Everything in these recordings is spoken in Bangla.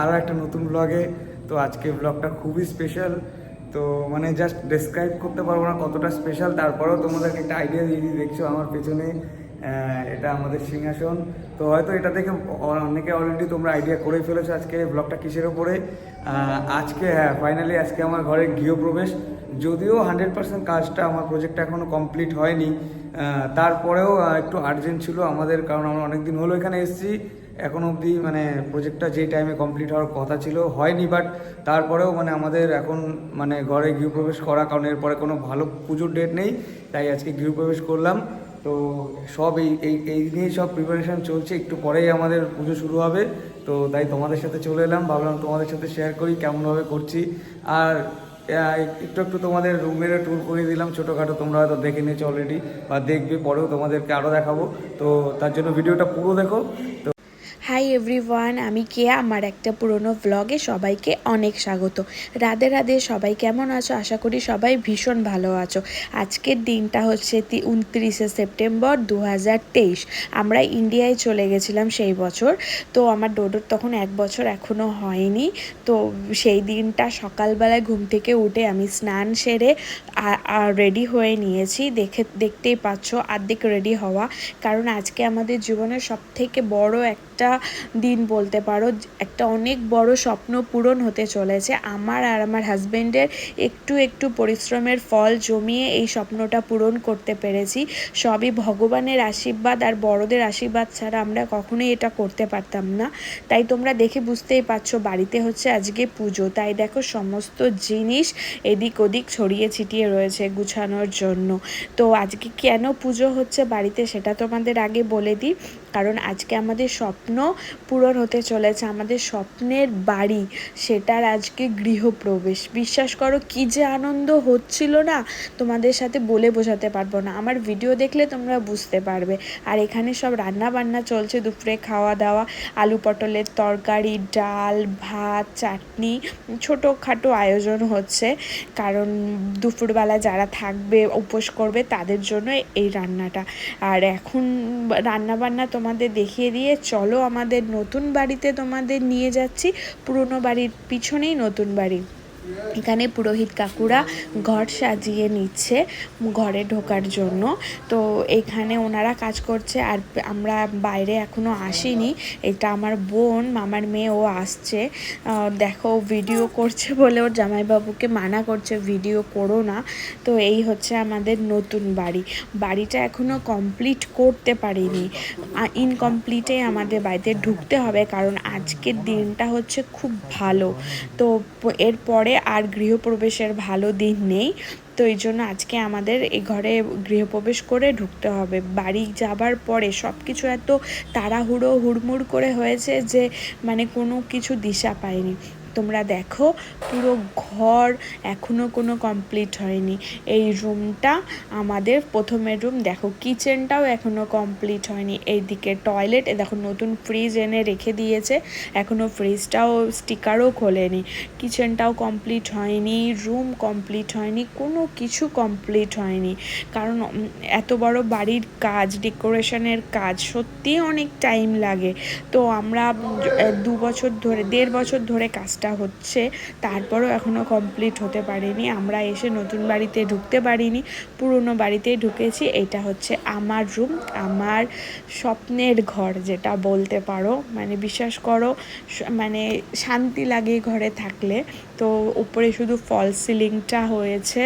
আরও একটা নতুন ব্লগে তো আজকে ব্লগটা খুবই স্পেশাল তো মানে জাস্ট ডেসক্রাইব করতে পারব না কতটা স্পেশাল তারপরেও তোমাদেরকে একটা আইডিয়া দিয়ে দেখছ আমার পেছনে এটা আমাদের সিংহাসন। তো হয়তো এটা দেখে অনেকে অলরেডি তোমরা আইডিয়া করে ফেলেছো আজকে ব্লগটা কিসের ওপরে আজকে হ্যাঁ ফাইনালি আজকে আমার ঘরের গৃহপ্রবেশ। যদিও হান্ড্রেড পার্সেন্ট কাজটা, আমার প্রজেক্টটা এখনও কমপ্লিট হয়নি। তারপরেও একটু আর্জেন্ট ছিল আমাদের, কারণ আমরা অনেকদিন হলো এখানে এসেছি। এখন অবধি মানে প্রজেক্টটা যেই টাইমে কমপ্লিট হওয়ার কথা ছিল হয়নি বাট তারপরেও মানে আমাদের এখন মানে ঘরে গৃহপ্রবেশ করা, কারণ এরপরে কোনো ভালো পুজোর ডেট নেই, তাই আজকে গৃহপ্রবেশ করলাম। তো সব এই এই এই নিয়েই সব প্রিপারেশন চলছে, একটু পরেই আমাদের পুজো শুরু হবে। তো তাই তোমাদের সাথে চলে এলাম, ভাবলাম তোমাদের সাথে শেয়ার করি, কেমনভাবে করছি। আর একটু একটু তোমাদের রুমের ট্যুর করে দিলাম, ছোটোখাটো তোমরা হয়তো দেখে নিয়েছো অলরেডি বা দেখবে, পরেও তোমাদেরকে আরও দেখাবো। তো তার জন্য ভিডিওটা পুরো দেখো। তো হাই এভরিওয়ান আমি কেয়া, আমার একটা পুরনো ভ্লগে সবাইকে অনেক স্বাগত। রাধে রাধে, সবাই কেমন আছো? আশা করি সবাই ভীষণ ভালো আছো। আজকের দিনটা হচ্ছে উনত্রিশে সেপ্টেম্বর দু হাজার তেইশ। আমরা ইন্ডিয়ায় চলে গেছিলাম সেই বছর। তো আমার ডোডোর তখন এক বছর এখনও হয়নি। তো সেই দিনটা সকালবেলায় ঘুম থেকে উঠে আমি স্নান সেরে রেডি হয়ে নিয়েছি। দেখে দেখতেই পাচ্ছ আর্ধেক রেডি হওয়া। কারণ আজকে আমাদের জীবনের সব থেকে বড় একটা দিন বলতে পারো, একটা অনেক বড় স্বপ্ন পূরণ হতে চলেছে। আমার আর আমার হাজব্যান্ডের একটু একটু পরিশ্রমের ফল জমিয়ে এই স্বপ্নটা পূরণ করতে পেরেছি। সবই ভগবানের আশীর্বাদ আর বড়দের আশীর্বাদ ছাড়া আমরা কখনোই এটা করতে পারতাম না। তাই তোমরা দেখে বুঝতেই পারছ, বাড়িতে হচ্ছে আজকে পুজো। তাই দেখো সমস্ত জিনিস এদিক ওদিক ছড়িয়ে ছিটিয়ে রয়েছে গুছানোর জন্য। তো আজকে কেন পুজো হচ্ছে বাড়িতে সেটা তোমাদের আগে বলে দিই। কারণ আজকে আমাদের স্বপ্ন পূরণ হতে চলেছে, আমাদের স্বপ্নের বাড়ি। সেটার আজকে গৃহপ্রবেশ। বিশ্বাস করো, কি যে আনন্দ হচ্ছিল না, তোমাদের সাথে বলে বোঝাতে পারব না। আমার ভিডিও দেখলে তোমরা বুঝতে পারবে। আর এখানে সব রান্না বান্না চলছে, দুপুরে খাওয়া দাওয়া আলু পটলের তরকারি, ডাল, ভাত, চাটনি, ছোটোখাটো আয়োজন হচ্ছে। কারণ দুপুরবেলা যারা থাকবে, উপোস করবে, তাদের জন্য এই রান্নাটা। আর এখন রান্না বান্না তোমাদের দেখিয়ে দিয়ে চলো আমাদের নতুন বাড়িতে তোমাদের নিয়ে যাচ্ছি। পুরনো বাড়ির পিছনেই নতুন বাড়ি। এখানে পুরোহিত কাকুরা ঘর সাজিয়ে নিচ্ছে ঘরে ঢোকার জন্য। তো এখানে ওনারা কাজ করছে আর আমরা বাইরে এখনও আসিনি। এটা আমার বোন, মামার মেয়ে, ও আসছে। দেখো ভিডিও করছে বলে ওর জামাইবাবুকে মানা করছে ভিডিও করো না। তো এই হচ্ছে আমাদের নতুন বাড়ি। বাড়িটা এখনও কমপ্লিট করতে পারিনি। ইনকমপ্লিটে আমাদের বাড়িতে ঢুকতে হবে কারণ আজকের দিনটা হচ্ছে খুব ভালো। তো এরপরে আর গৃহপ্রবেশের ভালো দিন নেই। তো এই জন্য আজকে আমাদের এ ঘরে গৃহপ্রবেশ করে ঢুকতে হবে। বাড়ি যাবার পরে সব কিছু এত তাড়াহুড়ো, হুড়মুড় করে হয়েছে যে মানে কোনো কিছু দিশা পাইনি তোমরা দেখো, পুরো ঘর এখনও কোনো কমপ্লিট হয়নি। এই রুমটা আমাদের প্রথমের রুম দেখো কিচেনটাও এখনও কমপ্লিট হয়নি। এইদিকে টয়লেট দেখো নতুন ফ্রিজ এনে রেখে দিয়েছে এখনও ফ্রিজটাও স্টিকারও খোলেনি। কিচেনটাও কমপ্লিট হয়নি রুম কমপ্লিট হয়নি, কোনো কিছু কমপ্লিট হয়নি। কারণ এত বড় বাড়ির কাজ ডেকোরেশনের কাজ, সত্যিই অনেক টাইম লাগে। তো আমরা দু বছর ধরে, দেড় বছর ধরে কাজটা হচ্ছে। তারপরও এখনও কমপ্লিট হতে পারিনি। আমরা এসে নতুন বাড়িতে ঢুকতে পারিনি। পুরনো বাড়িতেই ঢুকেছি। এটা হচ্ছে আমার রুম আমার স্বপ্নের ঘর যেটা বলতে পারো। মানে বিশ্বাস করো মানে শান্তি লাগে ঘরে থাকলে। তো উপরে শুধু ফল সিলিংটা হয়েছে।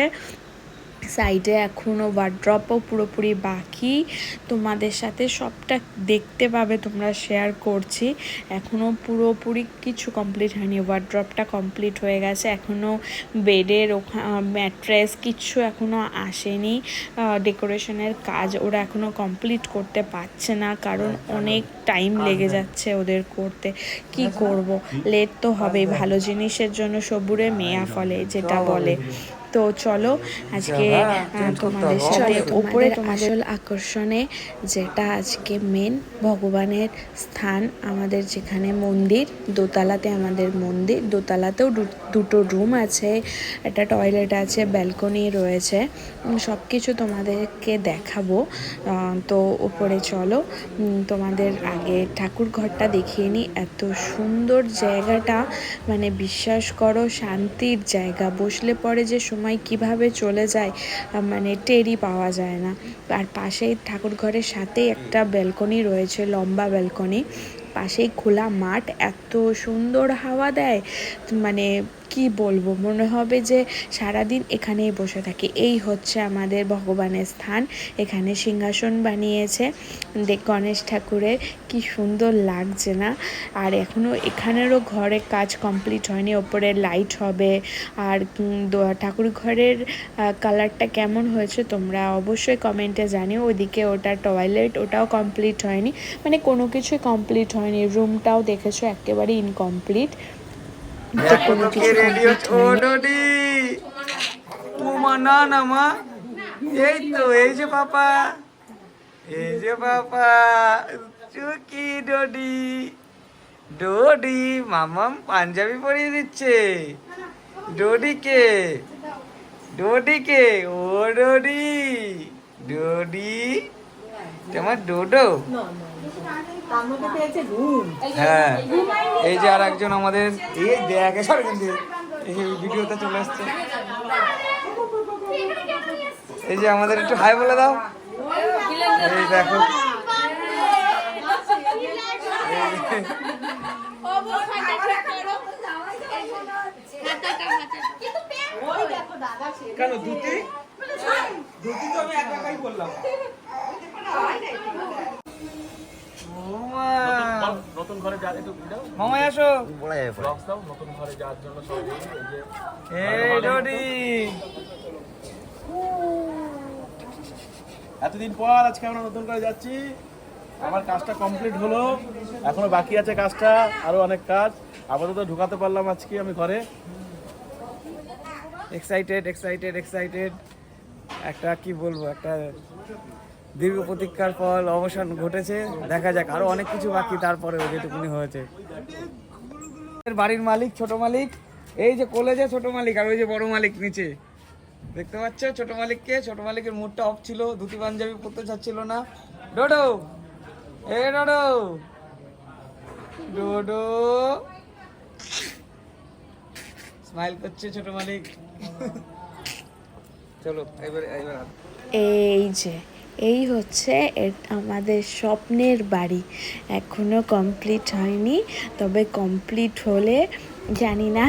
সাইডে এখনও ওয়ার্ড্রপও পুরোপুরি বাকি। তোমাদের সাথে সবটা দেখতে পাবে তোমরা শেয়ার করছি। এখনও পুরোপুরি কিছু কমপ্লিট হয়নি। ওয়ার্ড্রপটা কমপ্লিট হয়ে গেছে। এখনও বেডের ওখা ম্যাট্রেস কিচ্ছু এখনও আসেনি। ডেকোরেশনের কাজ ওরা এখনও কমপ্লিট করতে পারছে না কারণ অনেক টাইম লেগে যাচ্ছে ওদের করতে। কি করব? লেট তো হবেই। ভালো জিনিসের জন্য সবুরে মেয়া ফলে যেটা বলে। তো চলো আজকে তোমাদের সাথে উপরে আসল আকর্ষণে যেটা আজকে মেন ভগবানের স্থান আমাদের যেখানে মন্দির দোতলাতে আমাদের মন্দির দোতলাতেও দুটো রুম আছে একটা টয়লেট আছে ব্যালকনি রয়েছে সব কিছু তোমাদেরকে দেখাবো। আহ, তো উপরে চলো তোমাদের আগে ঠাকুর ঘরটা দেখিয়ে নিই এত সুন্দর জায়গাটা মানে বিশ্বাস করো শান্তির জায়গা। বসলে পরে যে সময় কীভাবে চলে যায় মানে টেরি পাওয়া যায় না। আর পাশেই ঠাকুর ঘরের সাথেই একটা ব্যালকনি রয়েছে, লম্বা ব্যালকনি পাশেই খোলা মাঠ, এত সুন্দর হাওয়া দেয় মানে কি বলব? মনে হবে যে সারাদিন এখানেই বসে থাকি। এই হচ্ছে আমাদের ভগবানের স্থান। এখানে সিংহাসন বানিয়েছে। দেখ গণেশ ঠাকুরের কি সুন্দর লাগছে না? আর এখনও এখানেরও ঘরে কাজ কমপ্লিট হয়নি। ওপরে লাইট হবে। আর ঠাকুর ঘরের কালারটা কেমন হয়েছে তোমরা অবশ্যই কমেন্টে জানিও। ওদিকে ওটা টয়লেট ওটাও কমপ্লিট হয়নি। মানে কোনো কিছুই কমপ্লিট হয়নি। রুমটাও দেখেছ, একেবারে ইনকমপ্লিট এখনও কে রেডি হচ্ছে ও ডডি ও মা না না মা এই তো এই যে পাপা এই যে পাপা চুকি ডডি ডডি মামাম পাঞ্জাবি পরিয়ে দিচ্ছে ডডিকে ডডিকে ও ডডি ডডি তোমার ডোডো হ্যাঁ। এই যে আর একজন আমাদের এই দেখ এই ভিডিওতে চলে আসছে। এই যে আমাদের একটু হাই বলে দাও। এই দেখো। কেন দুটি দুটি তো আমি একা একাই বললাম নতুন ঘরে যা একটু দাও। মামাই আসো। ব্লগস দাও নতুন ঘরে যাওয়ার জন্য সবাই এই ডডি এতদিন পর আজকে আমরা নতুন করে যাচ্ছি। আমার কাজটা কমপ্লিট হলো। এখনও বাকি আছে কাজটা আরও অনেক কাজ। আপাতত ঢুকাতে পারলাম আজকে আমি ঘরে। এক্সাইটেড এক্সাইটেড এক্সাইটেড একটা কি বলব একটা দীর্ঘ প্রতীক্ষার ফল অবসান ঘটেছে। দেখা যাক, আরও অনেক কিছু বাকি তারপরে যেটুকুনি হয়েছে। বাড়ির মালিক, ছোট মালিক। এই যে কলেজে ছোট মালিক আর ওই যে বড় মালিক নিচে। দেখতে পাচ্ছ? ছোট মালিককে। ছোট মালিকের মুডটা অফ ছিল। ধুতি পাঞ্জাবি পরতে চাচ্ছিল না। ডোডো! এ ডোডো! ডোডো! স্মাইল করছে ছোট মালিক। চলো, এবার এবার এই যে। এই হচ্ছে আমাদের স্বপ্নের বাড়ি। এখনও কমপ্লিট হয়নি, তবে কমপ্লিট হলে জানি না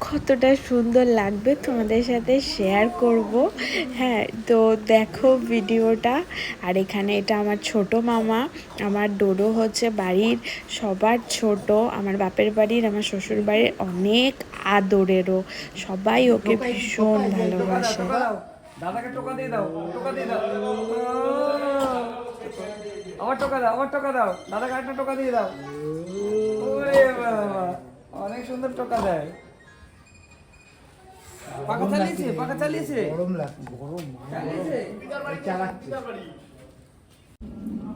কতটা সুন্দর লাগবে তোমাদের সাথে শেয়ার করব। হ্যাঁ তো দেখো ভিডিওটা। আর এখানে এটা আমার ছোট মামা, আমার ডোডো হচ্ছে বাড়ির সবার ছোট। আমার বাপের বাড়ির, আমার শ্বশুর বাড়ির অনেক আদরেরও। সবাই ওকে ভীষণ ভালোবাসে। দাদাকে টোকা দিয়ে দাও টোকা দিয়ে দাও। আবার টোকা দাও আবার টোকা দাও। দাদাকে একটা টোকা দিয়ে দাও। অনেক সুন্দর টোকা দেয়। পাখা চালিয়েছে পাখা চালিয়েছে। গরম লাগছে। গরম চালিয়েছে আহ,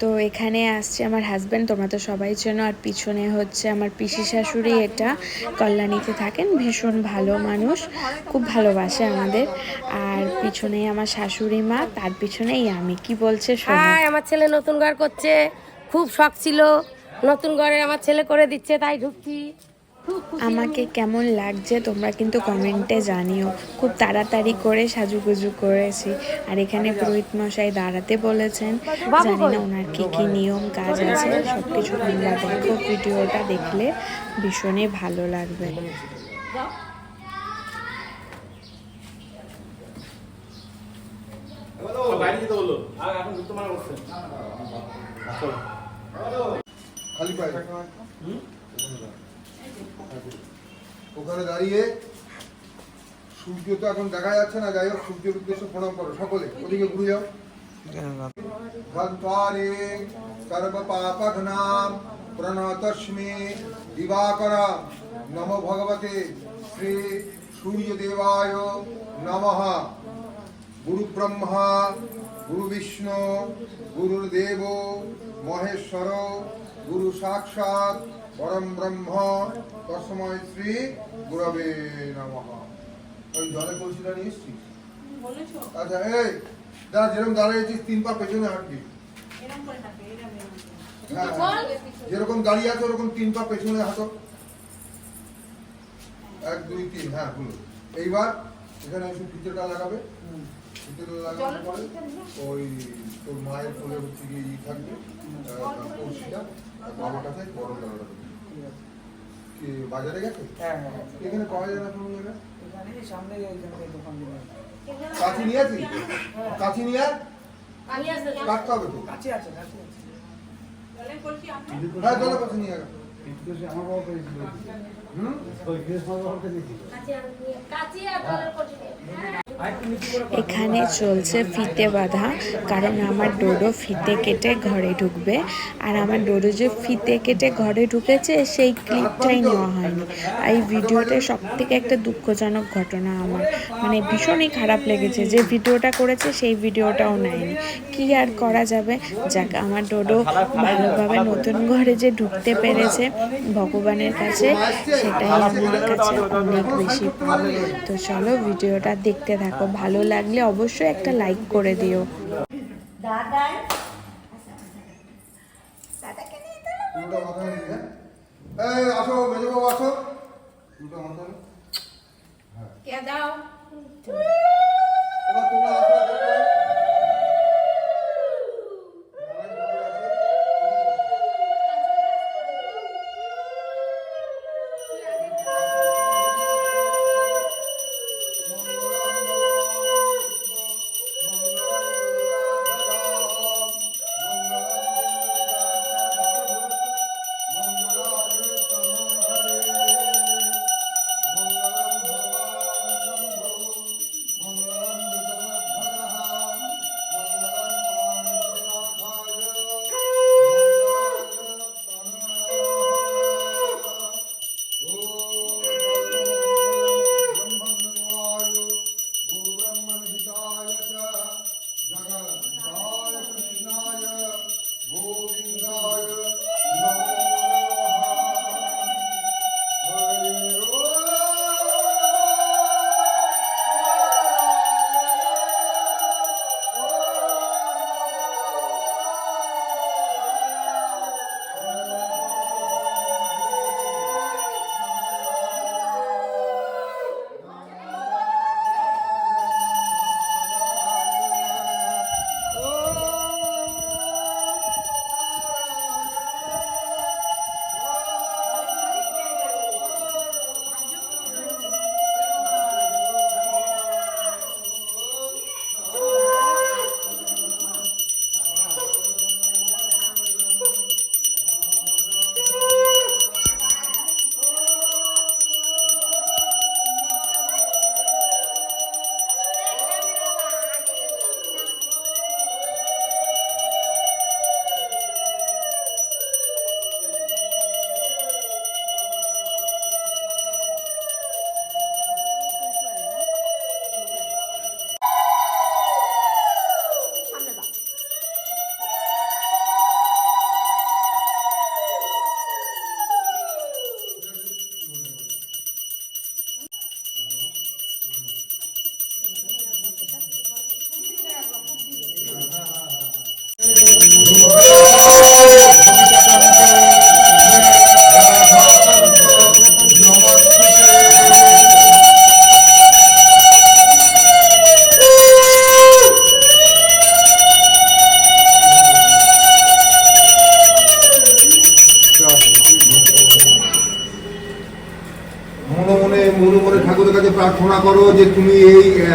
তো এখানে আসছে আমার হাজব্যান্ড তোমরা তো সবাই চেনো। আর পিছনে হচ্ছে আমার পিসি শাশুড়ি, এটা কল্যাণীতে থাকেন, ভীষণ ভালো মানুষ, খুব ভালোবাসে আমাদের। আর পিছনে আমার শাশুড়ি মা, তার পিছনেই আমি। কি বলছে হাই আমার ছেলে নতুন ঘর করছে, খুব শখ ছিল। নতুন ঘরে আমার ছেলে করে দিচ্ছে, তাই ঢুকছি। আমাকে কেমন লাগছে তোমরা কিন্তু কমেন্টে জানিও। খুব তাড়াতাড়ি করে সাজুগুজু করেছি। আর এখানে পুরোহিত মশাই দাঁড়াতে বলেছেন। জানি না ওনার কি কি নিয়ম কাজ আছে সব কিছু তোমরা দেখো। ভিডিওটা দেখলে ভীষণই ভালো লাগবে। খালি পায়ে। ওখানে দাঁড়িয়ে সূর্য তো এখন দেখা যাচ্ছে না, যাই হোক, সূর্যের উদ্দেশ্যে প্রণাম করো সকলে। ওদিকে ঘুরে যাও। ধন্ত্বারে সর্বপাপঘ্নাম প্রণতস্মে দিবাকর নম ভগবতে শ্রী সূর্যদেবায় নমঃ। গুরু ব্রহ্মা, গুরু বিষ্ণু গুরুদেব মহেশ্বর, গুরু সাক্ষাৎ। পরম ব্রহ্ম তসময় শ্রী গুরবে নমঃ। ওই জলে কলসিটা নিয়ে এসছিস? আচ্ছা এই দাদা যেরকম দাঁড়িয়েছিস তিন পা পেছনে হাঁটবি। হ্যাঁ, হ্যাঁ। যেরকম দাঁড়িয়ে আছে ওরকম তিন পা পেছনে হাঁটো। এক দুই তিন হ্যাঁ হলো। এইবার এখানে একটু ফিতেটা লাগাবে। ফিতেটা লাগানোর পরে ওই তোর মায়ের কোলে হচ্ছে গিয়ে ই থাকবে আর বাবার কাছে গরম রাখবে কি বাজারে গেছে? হ্যাঁ হ্যাঁ এখানে পাওয়া না কোনো জায়গায় এখানে সামনে দোকান দিলাম কাছি নিয়ে আছি কাছি নিয়ে। কাটতে হবে তো? কাছে আছে কাছে আছে। হ্যাঁ চলো কাছে নিয়ে আয়। আমার বাবা পেয়েছিল। হুম? আর দিয়ে। এখানে চলছে ফিতে বাঁধা, কারণ আমার ডোডো ফিতে কেটে ঘরে ঢুকবে। আর আমার ডোডো যে ফিতে কেটে ঘরে ঢুকেছে, সেই ক্লিপটাই নেওয়া হয়নি। আর এই ভিডিওটা সব থেকে একটা দুঃখজনক ঘটনা আমার। মানে ভীষণই খারাপ লেগেছে। যে ভিডিওটা করেছে, সেই ভিডিওটাও নেয়নি। কি আর করা যাবে? যাক, আমার ডোডো ভালোভাবে নতুন ঘরে যে ঢুকতে পেরেছে ভগবানের কাছে, সেটাই আমার কাছে অনেক বেশি তো চলো, ভিডিওটা দেখতে ভালো লাগলে অবশ্যই একটা লাইক করে দিও। দুটো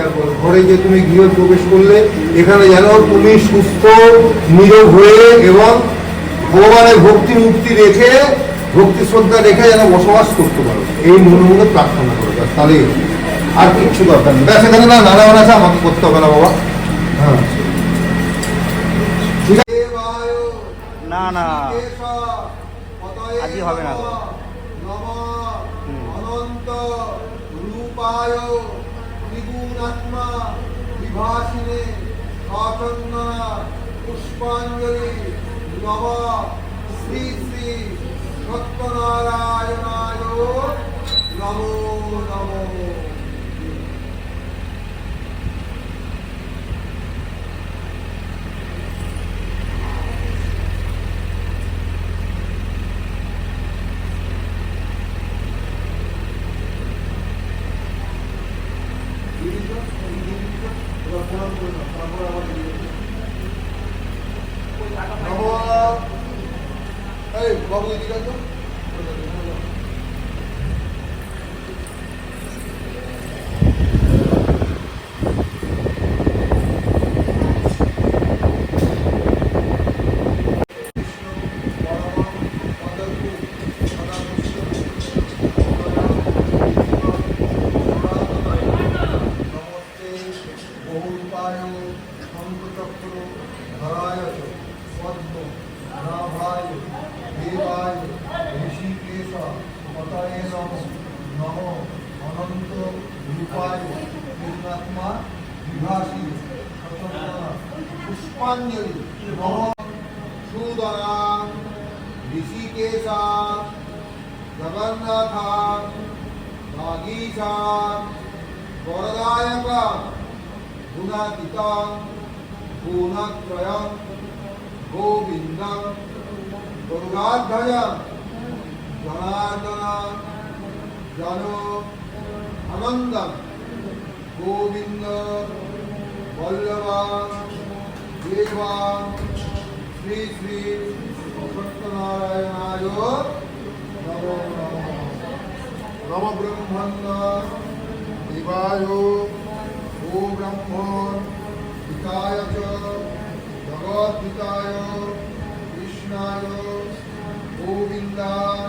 আহ, ঘরে যে তুমি গৃহ প্রবেশ করলে এখানে যেন তুমি সুস্থ নিরোগ হয়ে এবং ভগবানের ভক্তি মুক্তি রেখে ভক্তি শ্রদ্ধা রেখে যেন বসবাস করতে পারো। এই মনে মনে প্রার্থনা করো হবে। আর কিচ্ছু দরকার নেই। ব্যাস এখানে না নানা আছে আমাকে করতে হবে না বাবা। হ্যাঁ। ঠিক আছে না। না আজই হবে না। অনন্ত রূপা নিত্যায় ত্রিগুণাত্মা বিভাসিনে অচন্দনা পুষ্পাঞ্জলি নব শ্রী শ্রী সত্যনারায়ণায় গুণাতীতাং গুণত্রয়ং গোবিন্দং গৌরাধ্বয়ং জনার্দনাং জন আনন্দম গোবিন্দ বল্লভাং দেবাং শ্রী শ্রী সত্যনারায়ণায় নম নম নম ব্রহ্মণ্য দেবায় ओम ब्रह्म पिताय च भगवद्गीताय कृष्णाय गोविंदाय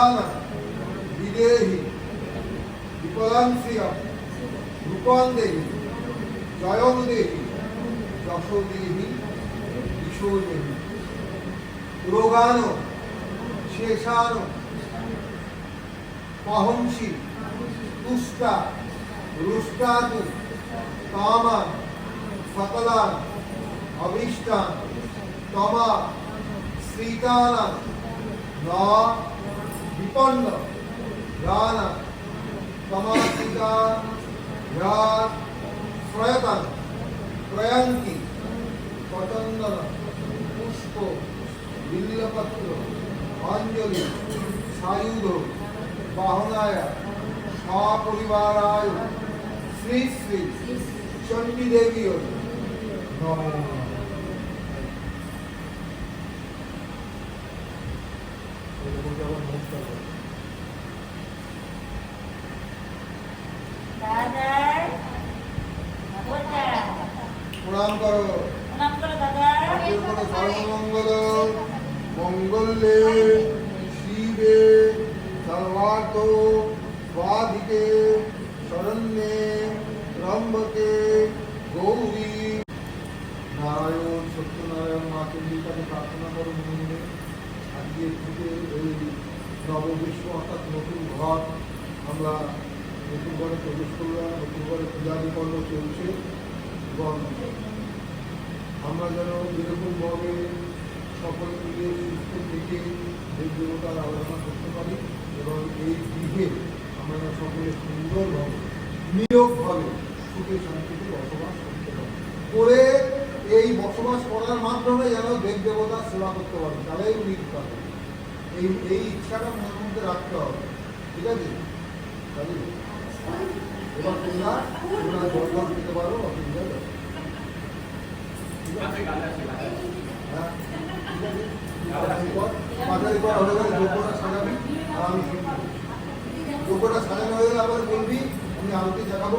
কল্যাণ বিদেহী বিপদাংশিয়া রূপং দেবী জয়ং দেবী যশ দেবী কিশোর দেবী রোগান শেষান পহংসি তুষ্টা, রুষ্টাতু কামান সকলান অভীষ্টান তমা শ্রীকানান ন বিপন্ন। গানা তমাসিকা রাত প্রয়তন প্রয়ন্তি পতন্দন পুষ্প, বিল্লপত্র, অঞ্জলি সায়ুধ বাহনায়, সপরিবারায়, শ্রী শ্রী চণ্ডী দেবী নমঃ। ত্রম্বকে গৌরী নারায়ণ সত্যনারায়ণ মাকে নিয়ে তাকে প্রার্থনা করো মনে আজকে থেকে এই নববিশ্ব অর্থাৎ নতুন ঘর আমরা নতুন ঘরে প্রবেশ করলাম, নতুন ঘরে পূজা বিপন্ন চলছে এবং আমরা যেন এরকমভাবে সকল মিলে সুস্থ থেকে দেব দেবতার আলোচনা করতে পারি এবং এই গৃহে আমরা সকলে সুন্দরভাবে নিয়োগভাবে বসবাস করতে করে এই বসবাস করার মাধ্যমে যেন দেব দেবতার সেবা করতে পারি তাহলেই উনি করবেন। এই এই ইচ্ছাটা মনের মধ্যে রাখতে হবে ঠিক আছে? এবার তোমরা তোমরা জল জল পারো অসুবিধা হ্যাঁ, ঠিক আছে? মাঝারি কর, হলে গেলে যোগ্যটা সাজাবি, আর আমি যোগ্যটা সাজানো হয়ে গেলে আবার বলবি আমি আরতি দেখাবো।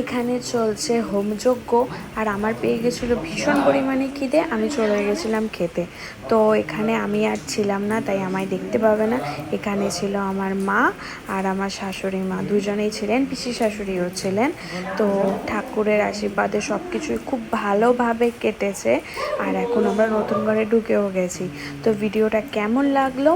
এখানে চলছে হোমযজ্ঞ, আর আমার পেয়ে গেছিল ভীষণ পরিমাণে খিদে, আমি চলে গেছিলাম খেতে। তো এখানে আমি আর ছিলাম না, তাই আমায় দেখতে পাবে না। এখানে ছিল আমার মা আর আমার শাশুড়ি মা, দুজনেই ছিলেন, পিসি শাশুড়িও ছিলেন। তো ঠাকুরের আশীর্বাদে সব কিছুই খুব ভালোভাবে কেটেছে, আর এখন আমরা নতুন ঘরে ঢুকেও গেছি। তো ভিডিওটা কেমন লাগল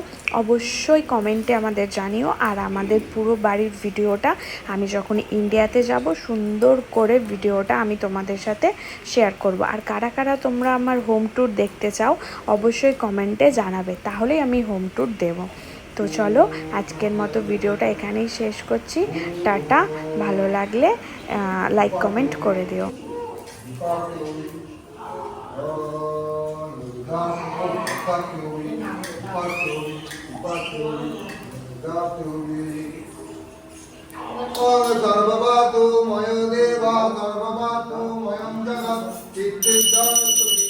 অবশ্যই কমেন্টে আমাদের জানিও, আর আমাদের পুরো বাড়ির ভিডিওটা আমি যখন ইন্ডিয়াতে যাব সুন্দর করে ভিডিওটা আমি তোমাদের সাথে শেয়ার করব। আর কারা কারা তোমরা আমার হোম ট্যুর দেখতে চাও, অবশ্যই কমেন্টে জানাবে। তাহলেই আমি হোম ট্যুর দেব। তো চলো, আজকের মতো ভিডিওটা এখানেই শেষ করছি। টাটা, ভালো লাগলে লাইক কমেন্ট করে দিও। ओम सर्वपातु मयो देवा सर्वपातु मयं जगत् चित्तिदातु